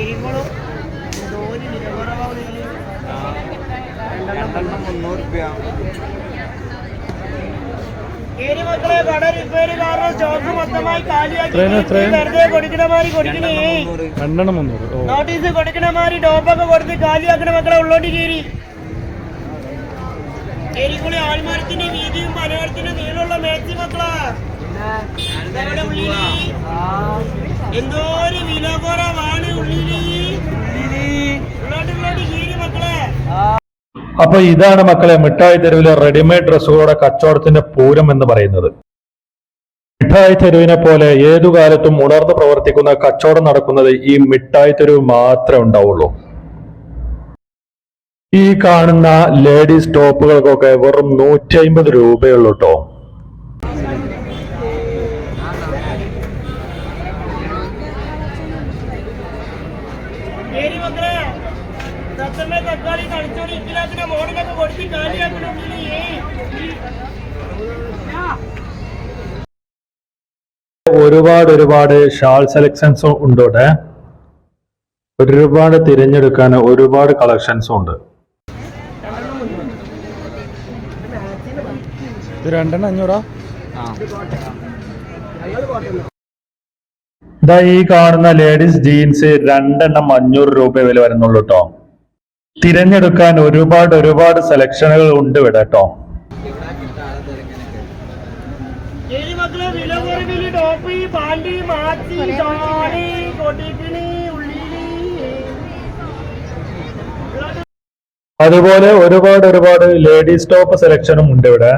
ഇതിൽ. രണ്ടെണ്ണം മുന്നൂറ് രൂപ ഏരി മക്കളെ കട റിപ്പയർ കാരണം സ്റ്റോക്ക് മൊത്തമായി കാലിയാക്കി? വെറുതെ കൊടുക്കണേ നോട്ടീസ് ടോപ്പൊക്കെ കൊടുത്ത് കാലിയാക്കണ മക്കളെ ഉള്ളോട്ട് കീറി. എരിക്കുളി ആൽമരത്തിന്റെ വീതിയും മരമരത്തിന്റെ നീളമുള്ള മേച്ചി മക്കളാ. എന്തോ ഒരു വില കുറവാണ് ഉള്ളിൽ ഉള്ളോട്ട് ഉള്ളോട്ട് കീറി മക്കളെ അപ്പൊ ഇതാണ് മക്കളെ മിഠായി തെരുവിലെ റെഡിമെയ്ഡ് ഡ്രസ്സുകളുടെ കച്ചവടത്തിന്റെ പൂരം എന്ന് പറയുന്നത്. മിഠായി തെരുവിനെ പോലെ ഏതു കാലത്തും ഉണർന്നു പ്രവർത്തിക്കുന്ന കച്ചവടം നടക്കുന്നത് ഈ മിഠായി തെരുവ് മാത്രമേ ഉണ്ടാവുള്ളൂ. ഈ കാണുന്ന ലേഡീസ് ടോപ്പുകൾക്കൊക്കെ വെറും നൂറ്റി അമ്പത് രൂപയുള്ളൂ കേട്ടോ മക്കളെ. തത്തമ്മ തക്കാളി കളിച്ചോടി ഇക്കിലാക്കുന്ന മോഡലൊക്കെ കൊടുത്ത് കാലിയാക്കണ ഉള്ളിൽ ഒരുപാട് ഒരുപാട് ഷാൾ സെലക്ഷൻസ് ഉണ്ട് ഇവിടെ. ഒരുപാട് തിരഞ്ഞെടുക്കാൻ ഒരുപാട് കളക്ഷൻസും ഉണ്ട്. ഇത് രണ്ടെണ്ണം അഞ്ഞൂറാ? ഇതാ ഈ കാണുന്ന ലേഡീസ് ജീൻസ് രണ്ടെണ്ണം അഞ്ഞൂറ് രൂപ വില വരുന്നുള്ളൂ കേട്ടോ തിരഞ്ഞെടുക്കാൻ ഒരുപാട് ഒരുപാട് സെലക്ഷനുകൾ ഉണ്ട് ഇവിടെ കേട്ടോ. അതുപോലെ ഒരുപാട് ഒരുപാട് ലേഡീസ് ടോപ്പ് സെലക്ഷനും ഉണ്ട് ഇവിടെ.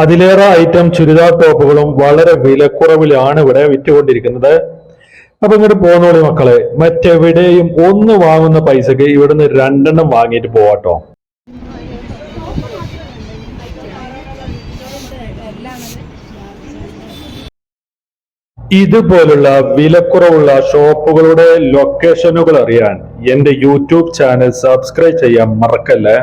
അതിലേറെ ഐറ്റം ചുരിദാർ ടോപ്പുകളും വളരെ വിലക്കുറവിലാണ് ഇവിടെ വിറ്റുകൊണ്ടിരിക്കുന്നത്. അപ്പൊ ഇങ്ങോട്ട് പോന്നോളി മക്കളെ മറ്റെവിടെയും ഒന്ന് വാങ്ങുന്ന പൈസക്ക് ഇവിടുന്ന് രണ്ടെണ്ണം വാങ്ങിയിട്ട് പോവാട്ടോ. ഇതുപോലുള്ള വിലക്കുറവുള്ള ഷോപ്പുകളുടെ ലൊക്കേഷനുകൾ അറിയാൻ എന്റെ യൂട്യൂബ് ചാനൽ സബ്സ്ക്രൈബ് ചെയ്യാൻ മറക്കല്ലേ?